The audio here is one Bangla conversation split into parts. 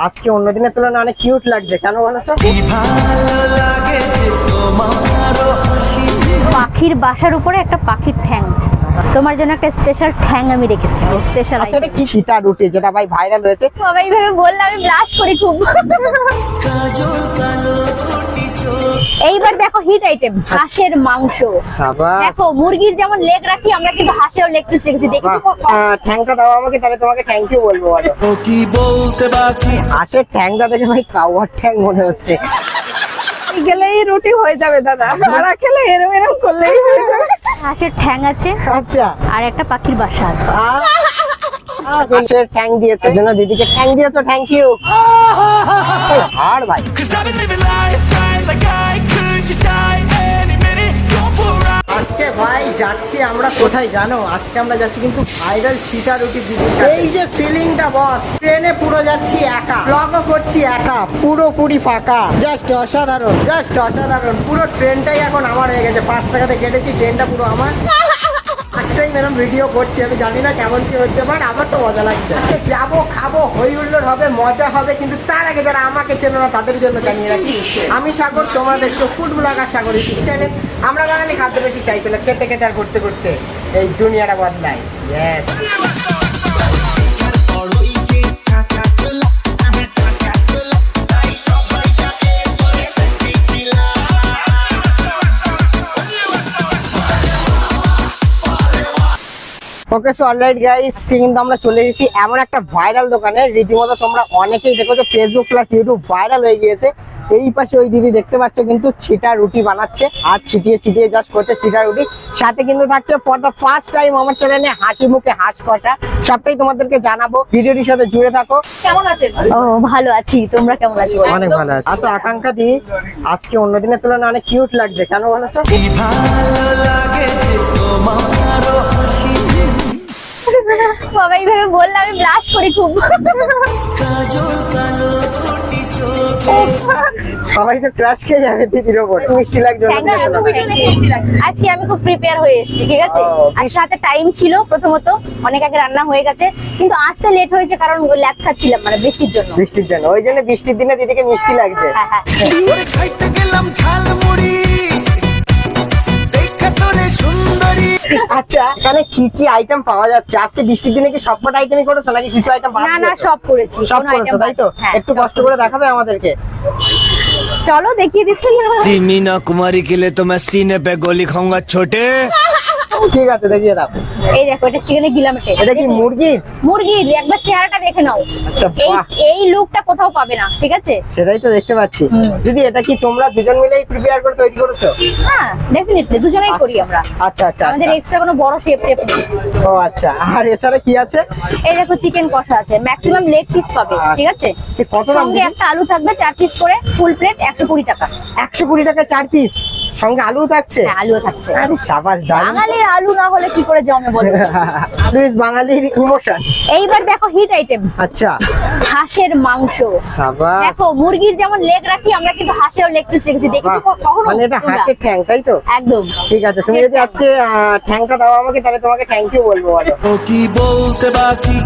আজকে অন্য দিনের তুলনায় অনেক কিউট লাগছে কেন বলো তো? পাখির বাসার উপরে একটা পাখির ঠ্যাং। তোমার জন্য একটা স্পেশাল ঠ্যাং আমি রেখেছি স্পেশাল আছে এটা কি চিটা রুটি যেটা ভাই ভাইরাল হয়েছে? ভাই এইভাবে বললাম আমি ব্লাশ করি খুব। এইবার দেখো হিট আইটেম হাঁসের মাংস। দেখো মুরগির যেমন লেগ রাখি আমরা কিন্তু হাঁসের লেগ পিস রেখেছি। দেখি ঠ্যাংটা দাও আমাকে তাহলে তোমাকে থ্যাংক ইউ বলব বলো। কি বলতে বাকি। হাঁসের ঠ্যাংটা দেখে ভাই কাওয়ার ঠ্যাং মনে হচ্ছে। গেলেই রুটি হয়ে যাবে দাদা। ভাড়া খেলে এরম এরম করলেই হয়ে যাবে। হাঁসের ঠ্যাং আছে আচ্ছা। আর একটা পাখির বাসা আছে। হাঁসের ঠ্যাং দিয়েছে। জন্য দিদিকে ঠ্যাং দিয়েছ থ্যাংক ইউ আর ভাই। আজকে ভাই যাচ্ছি আমরা কোথায় জানো? আজকে আমরা যাচ্ছি কিন্তু ভাইরাল চিটা রুটি এই যে ফিলিংটা বস ট্রেনে পুরো যাচ্ছি একা। ব্লগও করছি একা। পুরোপুরি ফাঁকা। জাস্ট অসাধারণ। জাস্ট অসাধারণ। পুরো ট্রেনটাই এখন আমার হয়ে গেছে। পাঁচ টাকাতে কেটেছি ট্রেনটা পুরো আমার। টাইম এরকম ভিডিও করছি আমি জানি না কেমন কি হচ্ছে বাট আমার তো মজা লাগছে। আজকে যাব খাব হই হুল্লোড় হবে মজা হবে কিন্তু তার আগে যারা আমাকে চেনো না তাদের জন্য জানিয়ে রাখি আমি সাগর তোমরা দেখছ food blogger Sagar YouTube channel আমরা বাঙালি খাদ্য বেশি চাইছিল খেতে খেতে আর ঘুরতে ঘুরতে এই দুনিয়াটা বদলায় yes okay so alright guys কিন্তু আমরা চলে এসেছি এমন একটা ভাইরাল দোকানে। রীতিমতো তোমরা অনেকেই দেখেছ ফেসবুক প্লাস ইউটিউব ভাইরাল হয়ে গিয়েছে। এই পাশে ওই দিদি দেখতে পাচ্ছ কিন্তু ছিটা রুটি বানাচ্ছে আর ছিটিয়ে ছিটিয়ে জাস্ট করছে ছিটা রুটি। সাথে কিন্তু থাকছে ফর দ্য ফার্স্ট টাইম আমার চ্যানেলে হাসি মুখে হাস কষা। সবটাই তোমাদেরকে জানাব ভিডিওটির সাথে জুড়ে থাকো। কেমন ও ভালো আছি তোমরা কেমন আছো? অনেক ভালো আছে। আচ্ছা আকাঙ্ক্ষা দি আজকে অন্য দিনের তুলনায় অনেক কিউট লাগছে কেন বলো তো? ভালো লাগে হাসি বাবা এইভাবে বললে আমি ব্লাশ করি খুব। সবাই তো ক্রাশ খেয়ে যাবে দিদির ওপর। মিষ্টি লাগছে. আজকে আমি খুব প্রিপেয়ার হয়ে এসেছি ঠিক আছে? আর সাথে টাইম ছিল প্রথমত অনেক আগে রান্না হয়ে গেছে কিন্তু আসতে লেট হয়েছে কারণ ল্যাদ খাচ্ছিলাম মানে বৃষ্টির জন্য। বৃষ্টির জন্য। ওই জন্য বৃষ্টির দিনে দিদিকে মিষ্টি লাগছে। হ্যাঁ হ্যাঁ। আচ্ছা এখানে কি কি আইটেম পাওয়া যাচ্ছে আজকে বৃষ্টির দিনে কি সবকটা আইটেমই করেছো নাকি কিছু আইটেম বাদ না না দিয়েছো? সব করেছি সব কোনো করেছো item তাই তো বাদ- হ্যাঁ, একটু সব কষ্ট করে করেছি। দেখাবে আমাদেরকে চলো দেখিয়ে দিচ্ছি जी मीना कुमारी के लिए तो मैं सीने पे गोली खाऊंगा छोटे ঠিক আছে দেখিয়ে দাও। এই দেখো এটা চিকেনের গিলামেটে এটা কি মুরগির মুরগি? একবার চেহারাটা দেখে নাও। আচ্ছা, এই এই লুকটা কোথাও পাবে না ঠিক আছে? সেটাই তো দেখতে পাচ্ছি। দিদি এটা কি তোমরা দুজন মিলেই প্রিপেয়ার করে তৈরি করেছ? হ্যাঁ ডেফিনেটলি দুজনেই করি আমরা। আচ্ছা আচ্ছা আমাদের আচ্ছা। এক্সট্রা কোনো বড় শেপ টেপ নেই। ও আচ্ছা। আর এছাড়া কি আছে? এই দেখো চিকেন কষা আছে। ম্যাক্সিমাম লেগ পিস পাবে ঠিক আছে? কত দাম সঙ্গে একটা আলু থাকবে চার পিস করে ফুল প্লেট একশো কুড়ি টাকা। একশো কুড়ি টাকা চার পিস সঙ্গে আলু থাকছে? হ্যাঁ আলুও থাকছে। আরে সাবাস দারুণ। বাঙালির আলু না হলে কি করে জমে বলো? আলু ইজ বাঙালির ইমোশন এইবার দেখো হিট আইটেম আচ্ছা। হাঁসের মাংস। সাবাস। দেখো মুরগির যেমন লেগ রাখি আমরা কিন্তু হাঁসের লেগ পিস রেখেছি। দেখি কখনো মানে এটা? হাঁসের ঠ্যাং তাই তো? একদম। ঠিক আছে তুমি যদি আজকে আহ, ঠ্যাংটা দাও আমাকে তাহলে তোমাকে থ্যাংক ইউ বলব বলো। কি বলতে বাকি?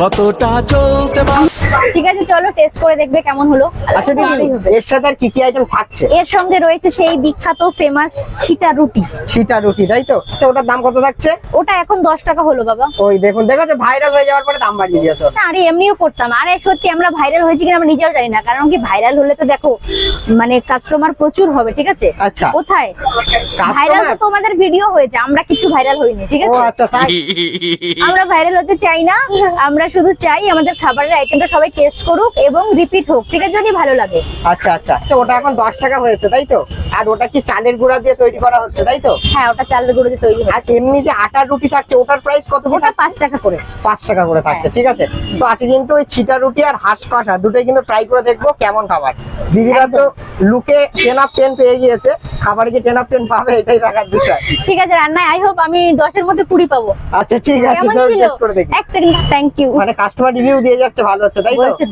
কতটা চলতে বাকি? ঠিক আছে চলো টেস্ট করে দেখবে কেমন হলো। আচ্ছা দিদি এর সাথে আর কি কি আইটেম থাকছে? এর সঙ্গে রয়েছে সেই বিখ্যাত ফেমাস ছিটা রুটি। ছিটা রুটি তাই তো? আচ্ছা ওটার দাম কত থাকছে? ওটা এখন দশ টাকা হলো বাবা। ওই দেখুন দেখো ভাইরাল হয়ে যাওয়ার পরে দাম বাড়িয়ে দিয়েছ। না আরে এমনিও করতাম। আরে সত্যি আমরা ভাইরাল হয়েছি কিনা আমরা নিজেও জানি না। কারণ কি ভাইরাল হলে তো দেখো মানে কাস্টমার প্রচুর হবে ঠিক আছে? আচ্ছা। কোথায়? ভাইরাল তো তোমাদের ভিডিও হয়েছে আমরা কিছু ভাইরাল হইনি ঠিক ও আছে আচ্ছা তাই। আমরা ভাইরাল হতে চাই না আমরা শুধু চাই আমাদের খাবারের আইটেমটা সবাই টেস্ট করুক এবং রিপিট হোক ঠিক আছে? যদি ভালো লাগে। আচ্ছা আচ্ছা। আচ্ছা ওটা এখন দশ টাকা হয়েছে তাই তো? আর ওটা কি চালের গুঁড়া দিয়ে তৈরি করা হচ্ছে তাই তো? হ্যাঁ ওটা চালের গুঁড়ো দিয়ে তৈরি আর এমনি যে আটার রুটি থাকছে ওটার প্রাইস কত ওটা পাঁচ টাকা করে। পাঁচ টাকা করে থাকছে হ্যাঁ। ঠিক আছে? তো আজকে কিন্তু ওই ছিটা রুটি আর হাঁস কষা দুটোই কিন্তু ট্রাই করে দেখব কেমন খাবার। দিদিরা তো লুকে টেন অফ টেন পেয়ে গিয়েছে খাবারে কি টেন অফ টেন পাবে এটাই দেখার বিষয়। ঠিক আছে রান্নায় আই হোপ আমি দশের মধ্যে কুড়ি পাবো। আচ্ছা ঠিক আছে টেস্ট করে দেখি। এক সেকেন্ড থ্যাংক ইউ মানে কাস্টমার রিভিউ দিয়ে যাচ্ছে ভালো হচ্ছে তাই তো? বলছে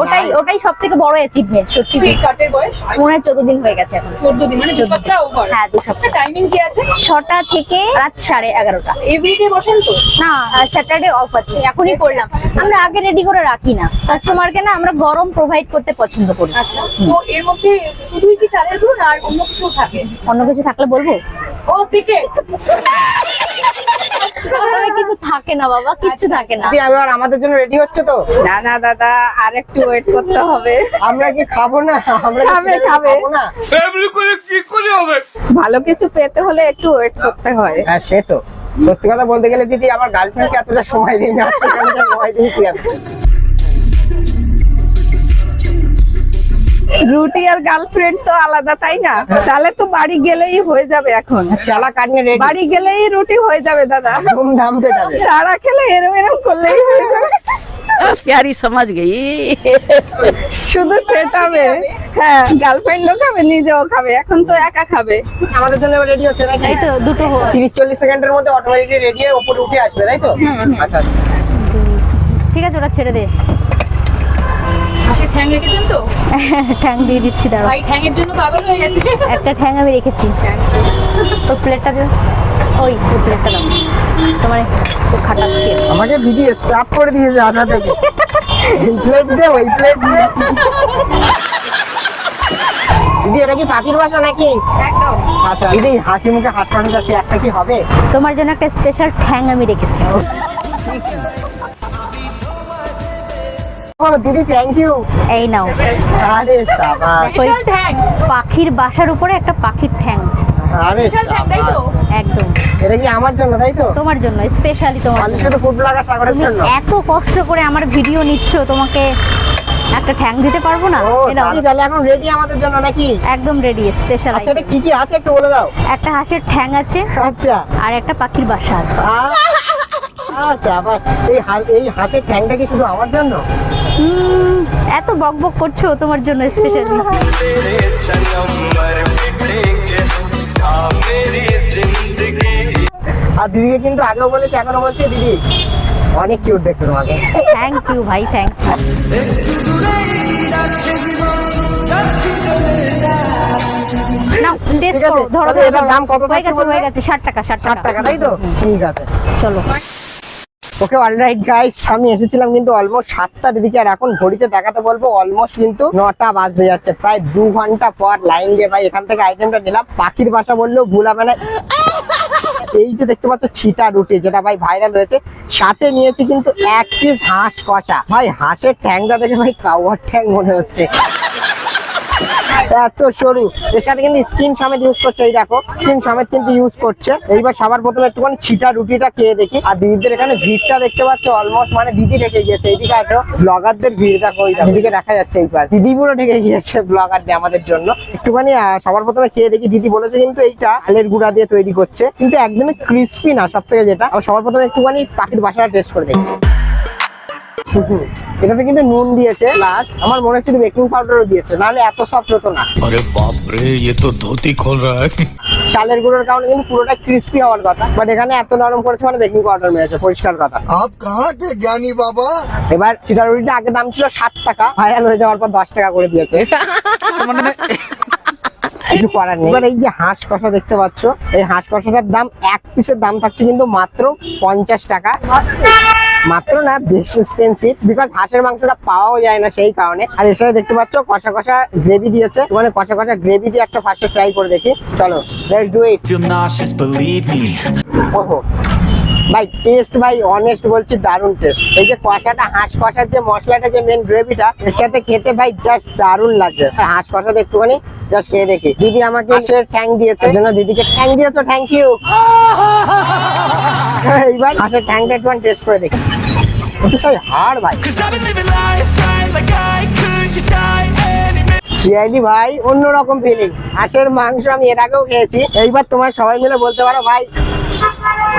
ওটাই ওটাই সব থেকে বড় অ্যাচিভমেন্ট সত্যি। তুই কাটের বয়স? মনে হয় চোদ্দ দিন হয়ে গেছে এখন। চোদ্দ দিন মানে দু সপ্তাহ ওভার হ্যাঁ দু সপ্তাহ। টাইমিং কি আছে? ছটা থেকে রাত সাড়ে এগারোটা। এভরিডে বসেন তো? না স্যাটারডে অফ আছে এখনই করলাম। আমরা আগে রেডি করে রাখি না। কাস্টমারকে না আমরা গরম প্রোভাইড করতে পছন্দ করি। আচ্ছা তো এর মধ্যে শুধুই কি চালের গুঁড়ো আর অন্য কিছু থাকে? অন্য কিছু থাকলে বলব? ও সিক্রেট কিছু থাকে না বাবা কিচ্ছু থাকে না। দিদি আমাদের জন্য রেডি হচ্ছে তো? না না দাদা আর একটু ওয়েট করতে হবে। আমরা কি খাব না? আমরা। খাব না? ভালো কিছু পেতে হলে একটু ওয়েট করতে হয়। হ্যাঁ সে তো। সত্যি কথা বলতে গেলে দিদি আমার গার্লফ্রেন্ডকে এতটা সময় দিই না সময় দিয়েছি আমি। রুটি আর গার্লফ্রেন্ড তো আলাদা তাই না তাহলে তো বাড়ি গেলেই হয়ে যাবে এখন চালা কাটনে রেডি বাড়ি গেলেই রুটি হয়ে যাবে দাদা ধুমধাম পেটাবে সারা খেলে এরম এরম করলেই হয়ে যাবে प्यारी समझ गई শুধু পেটাবে হ্যাঁ গার্লফ্রেন্ডও খাবে নিজেও খাবে এখন তো একা খাবে আমাদের জন্য রেডি হচ্ছে নাকি তাই তো দুটো হো- তিরিশ চল্লিশ সেকেন্ডের মধ্যে অটোমেটিকলি রেডি হয়ে উপরে উঠে আসবে তাই তো আচ্ছা ঠিক আছে ওটা ছেড়ে দে হাসি ঠ্যাং রেখেছেন তো? ঠ্যাং দিয়ে দিচ্ছি দাঁড়া ভাই ঠ্যাংয়ের জন্য পাগল হয়ে গেছে। একটা ঠ্যাং আমি রেখেছি। তো প্লেটটা দে। ওই ওই প্লেটটা দাও। তোমার খুব খাটাচ্ছি। আমাকে দিদি স্টাফ করে দিয়েছে আধা থেকে। এই প্লেট দে ওই প্লেট দে। দিদি এটা কি পাখির বাসা নাকি? একদম। আচ্ছা দিদি হাসি মুখে হাসপাতাল যাচ্ছে একটা কি হবে? তোমার জন্য একটা স্পেশাল ঠ্যাং আমি রেখেছি। ও দিদি থ্যাংক ইউ এই নাও। আরে ওই পাখির বাসার উপরে একটা পাখির ঠ্যাং। আরে বিশাল ঠ্যাং তাই তো? সাবাস একদম। এটা কি আমার জন্য তাই তো? তোমার জন্য স্পেশালি তোমার আমি শুধু ফুড ব্লগার সাগরের জন্য? এত কষ্ট করে আমার ভিডিও নিচ্ছ তোমাকে একটা ঠ্যাং দিতে পারব না? তাহলে এখন রেডি আমাদের জন্য নাকি? একদম রেডি স্পেশাল আচ্ছা এটা কি কি আছে একটু বলে দাও। একটা হাঁসের ঠ্যাং আছে আচ্ছা। আর একটা পাখির বাসা আছে। আচ্ছা বাস এই এই হাঁসের ঠ্যাংটা কি শুধু আমার জন্য? এত বক বক করছ তোমার জন্য স্পেশালি আর দিদিকে কিন্তু আগেও বলেছি এখনও বলছি দিদি অনেক কিউট দেখতে তোমাকে। থ্যাংক ইউ ভাই থ্যাংক ইউ ধরো। দাম কত হয়ে গেছে হয়ে গেছে ষাট টাকা ষাট টাকা। তাই তো? ঠিক আছে। চলো। ওকে অলরাইট গাইস আমি এসেছিলাম কিন্তু অলমোস্ট সাতটার দিকে আর এখন ঘড়িতে দেখাতে বলব অলমোস্ট কিন্তু নটা বাজতে যাচ্ছে, প্রায় দু ঘণ্টা পর লাইন দিয়ে ভাই এখান থেকে আইটেমটা নিলাম, পাখির বাসা বললেও ভুল হবে না। এই যে দেখতে পাচ্ছ, ছিটা রুটি, যেটা ভাই ভাইরাল হয়েছে, সাথে নিয়েছি কিন্তু এক পিস হাঁস কষা। ভাই, হাঁসের ঠ্যাংটা দেখে ভাই কাওয়ার ঠ্যাং মনে হচ্ছে। এত সরু। এর সাথে কিন্তু স্কিন সমেত ইউজ করছে, এই দেখো, স্কিন সমেত কিন্তু ইউজ করছে। এইবার সবার প্রথমে একটুখানি ছিটা রুটিটা খেয়ে দেখি। আর দিদিদের এখানে ভিড়টা দেখতে পাচ্ছ অলমোস্ট মানে দিদি রেখে গিয়েছে। এইদিকে আসো ব্লগারদের ভিড় দেখো দিদিকে দেখা যাচ্ছে এই পাশ। দিদি পুরো ঢেকে গিয়েছে ব্লগারদের আমাদের জন্য। একটুখানি সবার প্রথমে খেয়ে দেখি, দিদি বলেছে কিন্তু এইটা আলের গুঁড়া দিয়ে তৈরি করছে। কিন্তু একদমই ক্রিস্পি না সব থেকে যেটা সবার প্রথমে একটুখানি পাখির বাসাটা টেস্ট করে দেখি। এটাতে কিন্তু নুন দিয়েছে প্লাস আমার মনে হচ্ছে বেকিং পাউডারও দিয়েছে নাহলে এত সফট হতো না। আরে বাপ রে এ তো ধুতি খোল রহা চালের গুঁড়োর কারণে কিন্তু পুরোটা ক্রিস্পি হওয়ার কথা বাট এখানে এত নরম করেছে মানে বেকিং পাউডার মেরেছে পরিষ্কার কথা। আপ কাহা কে জানি বাবা? এবার সিটারুটিটা আগে দাম ছিল সাত টাকা ভাইরাল হয়ে যাওয়ার পর দশ টাকা করে দিয়েছে। মানে কিছু করার নেই। এবার এই যে হাঁস কষা দেখতে পাচ্ছ এই হাঁস কষাটার দাম এক পিসের দাম থাকছে কিন্তু মাত্র পঞ্চাশ টাকা। মাত্র না বেশ এক্সপেন্সিভ বিকজ হাঁসের মাংসটা পাওয়াও যায় না সেই কারণে। আর এর সাথে দেখতে পাচ্ছ কষা কষা গ্রেভি দিয়েছে। মানে কষা কষা গ্রেভি দিয়ে একটা ফার্স্টে ট্রাই করে দেখি। চলো let's do it Feel nauseous, believe me ওহো। ভাই টেস্ট ভাই অনেস্ট বলছি দারুণ টেস্ট এই যে কষাটা হাঁস কষার যে মশলাটা যে মেন গ্রেভিটা এর সাথে খেতে ভাই জাস্ট দারুণ লাগছে আর হাঁস কষাতে একটুখানি জাস্ট খেয়ে দেখি। দিদি আমাকে সে ট্যাং দিয়েছে। জন্য দিদিকে ট্যাং দিয়েছ থ্যাংক ইউ এইবার হাঁসের ট্যাংটা একটুখানি টেস্ট করে দেখি। একটু সেই হাড় ভাই. সিআইডি ভাই অন্যরকম ফিলিং হাঁসের মাংস আমি এর আগেও খেয়েছি। এইবার তোমার সবাই মিলে বলতে পারো ভাই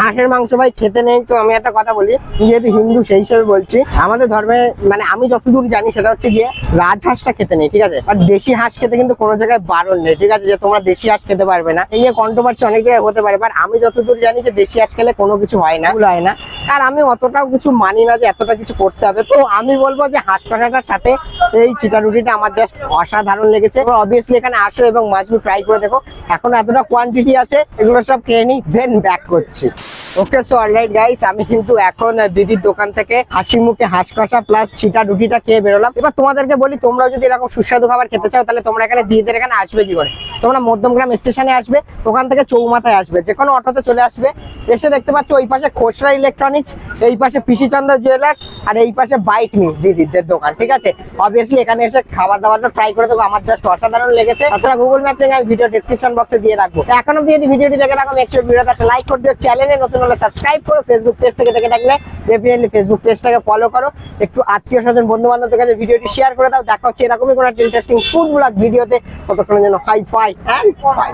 হাঁসের মাংস ভাই খেতে নেই তো আমি একটা কথা বলি। যেহেতু হিন্দু সেই হিসেবে বলছি আমাদের ধর্মে মানে আমি যতদূর জানি সেটা হচ্ছে গিয়ে রাজহাঁসটা খেতে নেই ঠিক আছে? আর দেশি হাঁস খেতে কিন্তু কোনো জায়গায় বারণ নেই ঠিক আছে? যে তোমরা দেশি হাঁস খেতে পারবে না। এই নিয়ে কন্ট্রোভার্সি অনেক জায়গায় হতে পারে বাট আমি যতদূর জানি যে দেশি হাঁস খেলে কোনো কিছু হয় না। হয় না। আর আমি অতটাও কিছু মানি না যে এতটা কিছু করতে হবে। তো আমি বলব যে হাঁস কষাটার সাথে এই চিকা রুটিটা আমার জাস্ট অসাধারণ লেগেছে। অবভিয়াসলি এখানে আসো এবং মাছগুলো ট্রাই করে দেখো। এখন এতটা কোয়ান্টিটি আছে এগুলো সব খেয়ে নিই দেন ব্যাক করছি। ওকে সো অলরাইট গাইস আমি কিন্তু এখন দিদির দোকান থেকে হাসি মুখে হাঁস প্লাস ছিটা রুটিটা খেয়ে বেরোলাম। এবার তোমাদেরকে বলি, তোমরাও যদি এরকম সুস্বাদু খাবার খেতে চাও, তাহলে তোমরা এখানে দিদিদের এখানে আসবে কি করে? তোমরা মধ্যমগ্রাম স্টেশনে আসবে, ওখান থেকে চৌমাথায় আসবে যে কোনো অটোতে চলে আসবে। এসে দেখতে পাচ্ছ ওই পাশে খোসরা ইলেকট্রনিক্স এই পাশে পিসিচন্দ্র জুয়েলার্স আর এই পাশে বাইক নি দিদিদের দোকান, ঠিক আছে? অবভিয়াসলি এখানে এসে খাবার দাবারটা ট্রাই করে দেবো, আমার জাস্ট অসাধারণ লেগেছে। তাছাড়া গুগল ম্যাপ থেকে আমি ভিডিও ডিসক্রিপশন বক্সে দিয়ে রাখব। এখন যদি ভিডিওটি দেখে থাকো মেক ভিডিওটা একটা লাইক করে দিও। চ্যানেলে নতুন হলে সাবস্ক্রাইব করো ফেসবুক পেজ থেকে দেখে থাকলে ডেফিনেটলি ফেসবুক পেজটাকে ফলো করো। একটু আত্মীয় স্বজন বন্ধু বান্ধবদের কাছে ভিডিওটি শেয়ার করে দাও। দেখা হচ্ছে এরকমই কোনো ইন্টারেস্টিং ফুড ব্লগ ভিডিওতে ততক্ষণের জন্য হাই ফাই হ্যাঁ ফাই